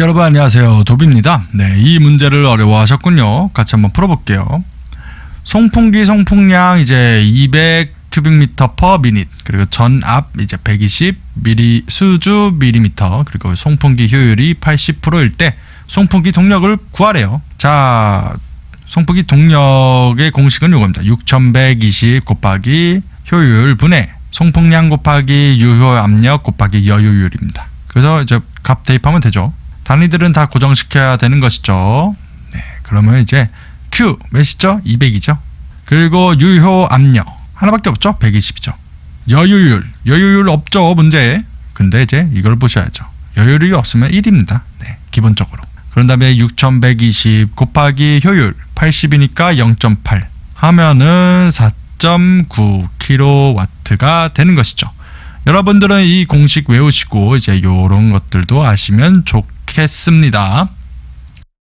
여러분 안녕하세요. 도비입니다. 네, 이 문제를 어려워하셨군요. 같이 한번 풀어볼게요. 송풍기 송풍량 이제 200 큐빅미터 퍼 미닛 그리고 전압 이제 120 미리 수주 밀리미터 그리고 송풍기 효율이 80%일 때 송풍기 동력을 구하래요. 자 송풍기 동력의 공식은 이겁니다. 6120 곱하기 효율 분의 송풍량 곱하기 유효 압력 곱하기 여유율입니다. 그래서 이제 값 대입하면 되죠 단위들은 다 고정시켜야 되는 것이죠. 네, 그러면 이제 Q 몇이죠? 200이죠. 그리고 유효 압력 하나밖에 없죠? 120이죠. 여유율 여유율 없죠 문제. 근데 이제 이걸 보셔야죠. 여유율이 없으면 1입니다. 네, 기본적으로. 그런 다음에 6120 곱하기 효율 80이니까 0.8 하면은 4.9kW가 되는 것이죠. 여러분들은 이 공식 외우시고 이제 요런 것들도 아시면 좋 겠습니다.